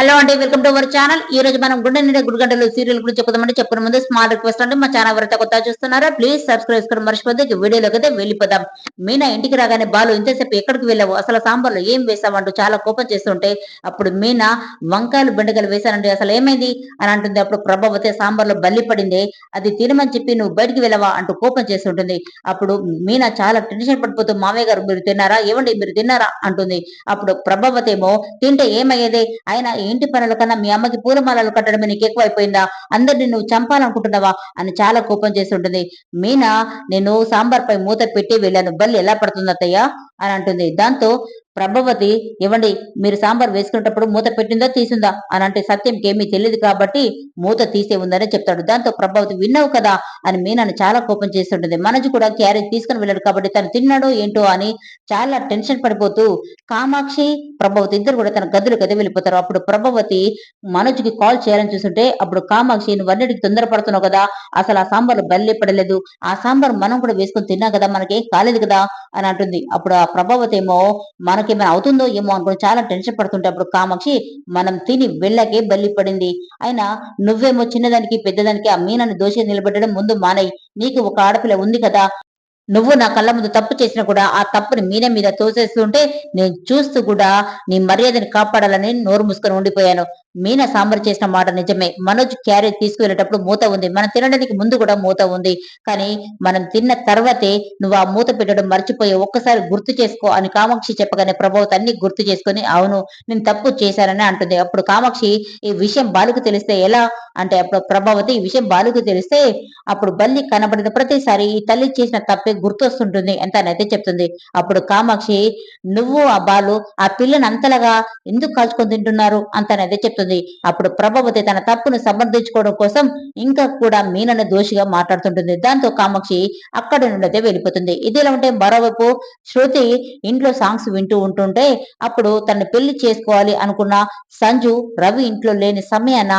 Hello అండి welcome to our channel ఈ రోజు మనం గుండె నిండా గుడిగంటలు సీరియల్ గురించి చెప్పుదామంటే చెప్పిన ముందు స్మాల్ రిక్వెస్ట్ అండి. మా ఛానల్ ఎవరైతే కొత్త చూస్తున్నారా ప్లీజ్ సబ్స్క్రైబ్ చేసుకుని మర్చిపోతే వీడియోలోకి అయితే వెళ్ళిపోదాం. మీనా ఇంటికి రాగానే బాలు ఇంతసేపు ఎక్కడికి వెళ్ళావు? అసలు సాంబార్లో ఏం వేసావంటూ చాలా కోపం చేస్తుంటే అప్పుడు మీనా వంకాయలు బెండకాయలు వేశానంటే అసలు ఏమైంది? అని అంటుంది. అప్పుడు ప్రభావతి సాంబార్లో బల్లి పడింది అది తినమని చెప్పి నువ్వు బయటికి వెళ్ళవా అంటూ కోపం చేస్తుంటుంది. అప్పుడు మీనా చాలా టెన్షన్ పడిపోతూ మామయ్య గారు మీరు తిన్నారా? ఏమండి మీరు తిన్నారా? అంటుంది. అప్పుడు ప్రభావతేమో తింటే ఏమయ్యేది? ఆయన ఇంటి పనుల కన్నా మీ అమ్మకి పూలమాలలు కట్టడమే నీకు ఎక్కువైపోయిందా? అందరిని నువ్వు చంపాలనుకుంటున్నావా? అని చాలా కోపం చేసి ఉంటుంది. మీనా నేను సాంబార్ పై మూత పెట్టి వెళ్ళాను. బల్లి ఎలా పడుతుంది అత్తయ్య? అని అంటుంది. దాంతో ప్రభావతి ఇవ్వండి మీరు సాంబార్ వేసుకునేటప్పుడు మూత పెట్టిందా తీసిందా? అని అంటే సత్యంకి ఏమీ తెలియదు కాబట్టి మూత తీసే ఉందని చెప్తాడు. దాంతో ప్రభావతి విన్నావు కదా? అని మీనాను చాలా కోపం చేస్తుంటుంది. మనజు కూడా క్యారేజ్ తీసుకుని వెళ్ళాడు కాబట్టి తను తిన్నాడో ఏంటో అని చాలా టెన్షన్ పడిపోతూ కామాక్షి ప్రభావతి ఇద్దరు కూడా తన గదులు గది వెళ్ళిపోతారు. అప్పుడు ప్రభావతి మనోజ్కి కాల్ చేయాలని చూస్తుంటే అప్పుడు కామాక్షి నువ్వు అన్నిటికి తొందరపడుతున్నావు కదా? అసలు ఆ సాంబార్ బల్లే పడలేదు ఆ సాంబార్ మనం కూడా వేసుకొని తిన్నాం కదా? మనకేం కాలేదు కదా? అని అంటుంది. అప్పుడు ఆ ప్రభావతి ఏమో మనకేమైనా అవుతుందో ఏమో అనుకుని చాలా టెన్షన్ పడుతుంటే అప్పుడు కామాక్షి మనం తిని వెళ్ళకే బల్లి పడింది. అయినా నువ్వేమో చిన్నదానికి పెద్దదానికి ఆ మీనాన్ని దోషి నిలబెట్టడం ముందు మానయ్య నీకు ఒక ఆడపిల్ల ఉంది కదా నువ్వు నా కళ్ళ ముందు తప్పు చేసినా కూడా ఆ తప్పుని మీన మీద తోసేస్తుంటే నేను చూస్తూ కూడా నీ మర్యాదని కాపాడాలని నోరు మూసుకొని ఉండిపోయాను. మీన సాంబార్ చేసిన మాట నిజమే. మనోజ్ క్యారేజ్ తీసుకువెళ్ళేటప్పుడు మూత ఉంది. మనం తినడానికి ముందు కూడా మూత ఉంది. కానీ మనం తిన్న తర్వాతే నువ్వు ఆ మూత పెట్టడం మర్చిపోయి ఒక్కసారి గుర్తు చేసుకో అని కామాక్షి చెప్పగానే ప్రభావత్ అన్ని గుర్తు చేసుకొని అవును నేను తప్పు చేశానని అంటుంది. అప్పుడు కామాక్షి ఈ విషయం బాలుకు తెలిస్తే ఎలా అంటే అప్పుడు ప్రభావతి ఈ విషయం బాలుకి తెలిస్తే అప్పుడు బల్లి కనబడిన ప్రతిసారి ఈ తల్లి చేసిన తప్పే గుర్తొస్తుంటుంది అయితే చెప్తుంది. అప్పుడు కామాక్షి నువ్వు ఆ బాలు ఆ పిల్లని అంతలాగా ఎందుకు కాల్చుకొని తింటున్నారు? అంతనైతే చెప్తుంది. అప్పుడు ప్రభావతి తన తప్పును సమర్థించుకోవడం కోసం ఇంకా కూడా మీనని దోషిగా మాట్లాడుతుంటుంది. దాంతో కామాక్షి అక్కడి నుండి అయితే వెళ్ళిపోతుంది. ఇదిలా ఉంటే మరోవైపు శృతి ఇంట్లో సాంగ్స్ వింటూ ఉంటుంటే అప్పుడు తన పెళ్ళి చేసుకోవాలి అనుకున్న సంజు రవి ఇంట్లో లేని సమయాన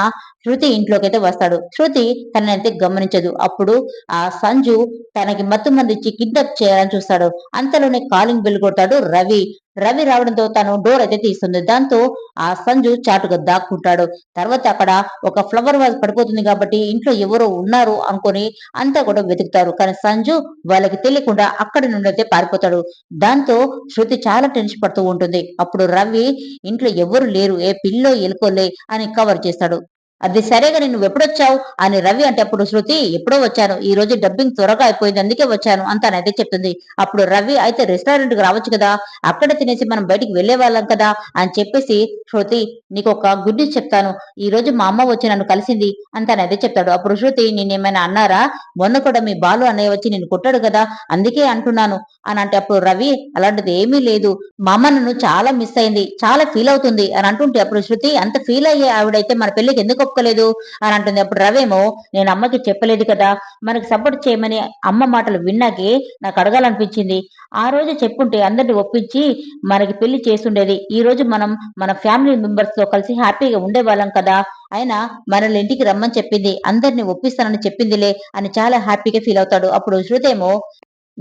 శృతి ఇంట్లోకి అయితే వస్తాడు. శృతి తననైతే గమనించదు. అప్పుడు ఆ సంజు తనకి మత్తు మంది ఇచ్చి కిడ్నాప్ చేయాలని చూస్తాడు. అంతలోనే కాలింగ్ బిల్ కొడతాడు రవి. రవి రావడంతో తను డోర్ అయితే తీస్తుంది. దాంతో ఆ సంజు చాటుగా దాక్కుంటాడు. తర్వాత అక్కడ ఒక ఫ్లవర్ వాజ్ పడిపోతుంది కాబట్టి ఇంట్లో ఎవరో ఉన్నారు అనుకొని అంతా కూడా వెతుకుతారు. కానీ సంజు వాళ్ళకి తెలియకుండా అక్కడి నుండి అయితే పారిపోతాడు. దాంతో శృతి చాలా టెన్షన్ పడుతూ ఉంటుంది. అప్పుడు రవి ఇంట్లో ఎవరు లేరు. ఏ పిల్లో ఎలుకోలే అని కవర్ చేస్తాడు. అది సరేగా నువ్వు ఎప్పుడొచ్చావు? అని రవి అంటే అప్పుడు శృతి ఎప్పుడో వచ్చాను. ఈ రోజు డబ్బింగ్ త్వరగా అయిపోయింది. అందుకే వచ్చాను అంతానైతే చెప్తుంది అప్పుడు రవి అయితే రెస్టారెంట్కి రావచ్చు కదా? అక్కడ తినేసి మనం బయటికి వెళ్ళే వాళ్ళం కదా? అని చెప్పేసి శృతి నీకు ఒక గుడ్ న్యూస్ చెప్తాను. ఈ రోజు మా అమ్మ వచ్చి నన్ను కలిసింది అంతానైతే చెప్తాడు అప్పుడు శృతి నేనేమైనా అన్నారా? మొన్న కూడా మీ బాలు అన్నయ్య వచ్చి నేను కొట్టాడు కదా? అందుకే అంటున్నాను అని అంటే అప్పుడు రవి అలాంటిది ఏమీ లేదు. మా అమ్మ నన్ను చాలా మిస్ అయింది. చాలా ఫీల్ అవుతుంది అని అంటుంటే అప్పుడు శృతి అంత ఫీల్ అయ్యే ఆవిడైతే మన పెళ్ళికి ఎందుకు ఒప్పుకోలేదు అని అంటుంది. అప్పుడు రవేమో నేను అమ్మకి చెప్పలేదు కదా మనకి సపోర్ట్ చేయమని అమ్మ మాటలు విన్నాకే నాకు అడగాలనిపించింది. ఆ రోజు చెప్పుంటే అందరిని ఒప్పించి మనకి పెళ్ళి చేసుండేది. ఈ రోజు మనం మన ఫ్యామిలీ మెంబర్స్తో కలిసి హ్యాపీగా ఉండేవాళ్ళం కదా. అయినా మనల్ని ఇంటికి రమ్మని చెప్పింది. అందరిని ఒప్పిస్తానని చెప్పిందిలే అని చాలా హ్యాపీగా ఫీల్ అవుతాడు. అప్పుడు శృతేమో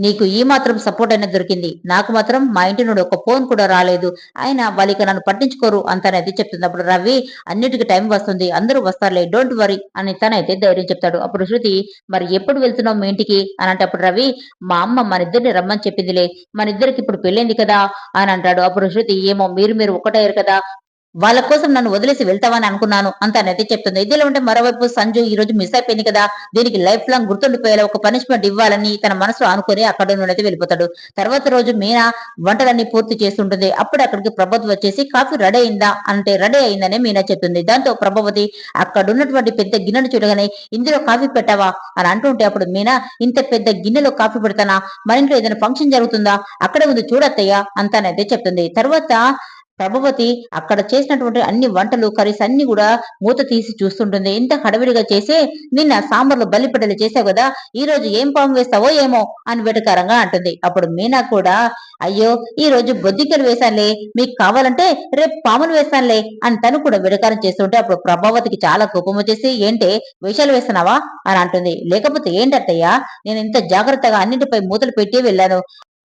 నీకు ఈ మాత్రం సపోర్ట్ అనేది దొరికింది. నాకు మాత్రం మా ఇంటి నుండి ఒక ఫోన్ కూడా రాలేదు. అయినా వాళ్ళకి నన్ను పట్టించుకోరు అంతనైతే చెప్తుంది. అప్పుడు రవి అన్నిటికీ టైం వస్తుంది. అందరూ వస్తారులే. డోంట్ వరీ అని తనైతే ధైర్యం చెప్తాడు. అప్పుడు శృతి మరి ఎప్పుడు వెళ్తున్నావు మీ ఇంటికి? అని అంటే అప్పుడు రవి మా అమ్మ మన ఇద్దరిని రమ్మని చెప్పిందిలే. మన ఇద్దరికి ఇప్పుడు పెళ్ళింది కదా? అని అంటాడు. అప్పుడు శృతి ఏమో మీరు మీరు ఒకటయ్యారు కదా. వాళ్ళ కోసం నన్ను వదిలేసి వెళ్తావని అనుకున్నాను. అంతానైతే చెప్తుంది. ఇదిలో ఉంటే మరోవైపు సంజు ఈ రోజు మిస్ అయిపోయింది కదా. దీనికి లైఫ్ లాంగ్ గుర్తుండిపోయేలా ఒక పనిష్మెంట్ ఇవ్వాలని తన మనసులో అనుకుని అక్కడ నుండి అయితే వెళ్ళిపోతాడు. తర్వాత రోజు మీనా వంటలన్నీ పూర్తి చేస్తుంటుంది అప్పుడు అక్కడికి ప్రభావతి వచ్చేసి కాఫీ రెడీ అయిందా? అంటే రెడీ అయిందని మీనా చెప్తుంది. దాంతో ప్రభావతి అక్కడ ఉన్నటువంటి పెద్ద గిన్నెను చూడగానే ఇందులో కాఫీ పెట్టావా? అని అంటుంటే అప్పుడు మీనా ఇంత పెద్ద గిన్నెలో కాఫీ పెడతానా? మన ఇంట్లో ఏదైనా ఫంక్షన్ జరుగుతుందా? అక్కడే ఉంది చూడత్తయ్యా. అంతానైతే చెప్తుంది. తర్వాత ప్రభావతి అక్కడ చేసినటువంటి అన్ని వంటలు కర్రీస్ అన్ని కూడా మూత తీసి చూస్తుంటుంది. ఇంత హడవిడిగా చేసే నిన్న సాంబార్లో బల్లిపెట్టలు చేసావు కదా ఈ రోజు ఏం పాము వేస్తావో ఏమో అని వెటకారంగా అంటుంది. అప్పుడు మీనా కూడా అయ్యో ఈ రోజు బొద్దికలు వేశానులే మీకు కావాలంటే రేపు పాములు వేస్తానులే అని తను కూడా విడకారం చేస్తుంటే అప్పుడు ప్రభావతికి చాలా కోపం వచ్చేసి ఏంటే విషాలు వేస్తున్నావా? అని అంటుంది. లేకపోతే ఏంటత్తయ్యా నేను ఇంత జాగ్రత్తగా అన్నింటిపై మూతలు పెట్టి వెళ్ళాను.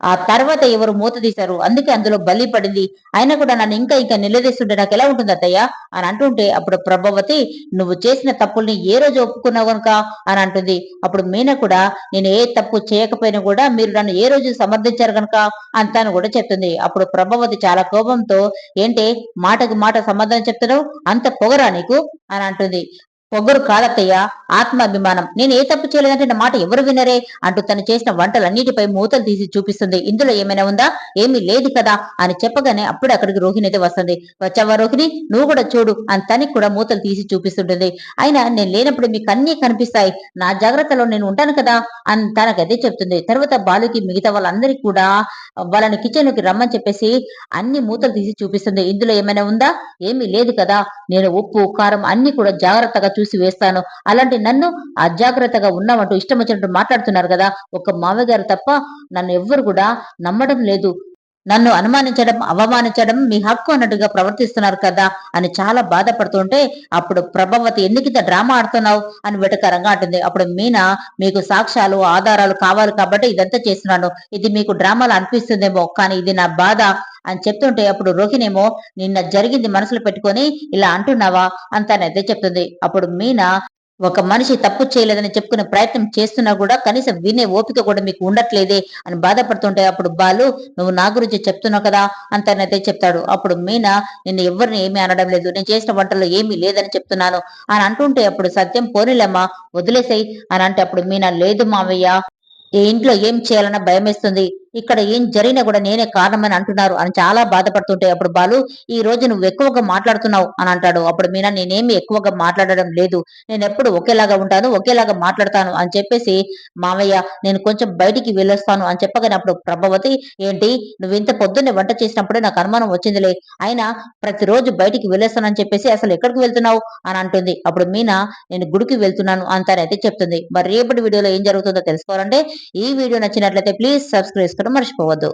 ఆ తర్వాత ఎవరు మూత తీశారు? అందుకే అందులో బలి పడింది. అయినా కూడా నన్ను ఇంకా ఇంకా నిలదీస్తుంటే నాకు ఎలా ఉంటుంది అత్తయ్య? అని అంటుంటే అప్పుడు ప్రభావతి నువ్వు చేసిన తప్పుల్ని ఏ రోజు ఒప్పుకున్నావు కనుక అని అంటుంది. అప్పుడు మీన కూడా నేను ఏ తప్పు చేయకపోయినా కూడా మీరు నన్ను ఏ రోజు సమర్థించారు కనుక అంతాను కూడా చెప్తుంది. అప్పుడు ప్రభావతి చాలా కోపంతో ఏంటి మాటకు మాట సమాధానం చెప్తున్నావు? అంత పొగరా నీకు? అని అంటుంది. పొగరు కాదత్తయ్యా ఆత్మాభిమానం. నేను ఏ తప్పు చేయలేదంటే నా మాట ఎవరు వినరే అంటూ తను చేసిన వంటలన్నిటిపై మూతలు తీసి చూపిస్తుంది. ఇందులో ఏమైనా ఉందా? ఏమీ లేదు కదా అని చెప్పగానే అప్పుడు అక్కడికి రోహిణి అయితే వస్తుంది. వచ్చావా రోహిణి? నువ్వు కూడా చూడు అని తనకి కూడా మూతలు తీసి చూపిస్తుంటుంది. అయినా నేను లేనప్పుడు మీకు అన్ని కనిపిస్తాయి. నా జాగ్రత్తలో నేను ఉంటాను కదా అని తనకైతే చెప్తుంది. తర్వాత బాలుకి మిగతా వాళ్ళందరికీ కూడా వాళ్ళని కిచెన్లోకి రమ్మని చెప్పేసి అన్ని మూతలు తీసి చూపిస్తుంది. ఇందులో ఏమైనా ఉందా? ఏమీ లేదు కదా. నేను ఉప్పు కారం అన్ని కూడా జాగ్రత్తగా చూసి వేస్తాను. అలాంటి నన్ను అజాగ్రత్తగా ఉన్నామంటూ ఇష్టం వచ్చినట్టు మాట్లాడుతున్నారు కదా ఒక మామయ్య గారు తప్ప నన్ను ఎవ్వరు కూడా నమ్మడం లేదు. నన్ను అనుమానించడం అవమానించడం మీ హక్కు అన్నట్టుగా ప్రవర్తిస్తున్నారు కదా అని చాలా బాధపడుతుంటే అప్పుడు ప్రభావతి ఎందుకు ఇంత డ్రామా ఆడుతున్నావు అని వెటకరంగా అంటుంది. అప్పుడు మీనా మీకు సాక్ష్యాలు ఆధారాలు కావాలి కాబట్టి ఇదంతా చేస్తున్నాను. ఇది మీకు డ్రామాలు అనిపిస్తుందేమో కానీ ఇది నా బాధ అని చెప్తుంటే అప్పుడు రోహిణేమో నిన్న జరిగింది మనసులో పెట్టుకొని ఇలా అంటున్నావా అంతానైతే చెప్తుంది. అప్పుడు మీనా ఒక మనిషి తప్పు చేయలేదని చెప్పుకునే ప్రయత్నం చేస్తున్నా కూడా కనీసం వినే ఓపిక కూడా మీకు ఉండట్లేదే అని బాధపడుతుంటే అప్పుడు బాలు నువ్వు నా గురించి చెప్తున్నావు కదా అంతనైతే చెప్తాడు. అప్పుడు మీనా నిన్ను ఎవరిని ఏమీ అనడం లేదు. నేను చేసిన వంటలో ఏమీ లేదని చెప్తున్నాను అని అంటుంటే అప్పుడు సత్యం పోనీలేమ్మా వదిలేసాయి అని అంటే అప్పుడు మీనా లేదు మావయ్య ఈ ఇంట్లో ఏం చేయాలన్న భయమేస్తుంది. ఇక్కడ ఏం జరిగినా కూడా నేనే కారణమని అంటున్నారు అని చాలా బాధపడుతుంటే అప్పుడు బాలు ఈ రోజు నువ్వు ఎక్కువగా మాట్లాడుతున్నావు అని అంటాడు. అప్పుడు మీనా నేనేమి ఎక్కువగా మాట్లాడడం లేదు. నేను ఎప్పుడు ఒకేలాగా ఉంటాను ఒకేలాగా మాట్లాడతాను అని చెప్పేసి మావయ్య నేను కొంచెం బయటికి వెళ్ళొస్తాను అని చెప్పగానే అప్పుడు ప్రభావతి ఏంటి నువ్వు ఇంత పొద్దున్నే వంట చేసినప్పుడే నాకు అనుమానం వచ్చిందిలే. అయినా ప్రతిరోజు బయటికి అని చెప్పేసి అసలు ఎక్కడికి వెళ్తున్నావు? అని అంటుంది. అప్పుడు మీనా నేను గుడికి వెళ్తున్నాను అంతానైతే చెప్తుంది. మరి రేపటి వీడియోలో ఏం జరుగుతుందో తెలుసుకోవాలంటే ఈ వీడియో నచ్చినట్లయితే ప్లీజ్ సబ్స్క్రైబ్ మర్చిపోవద్దు.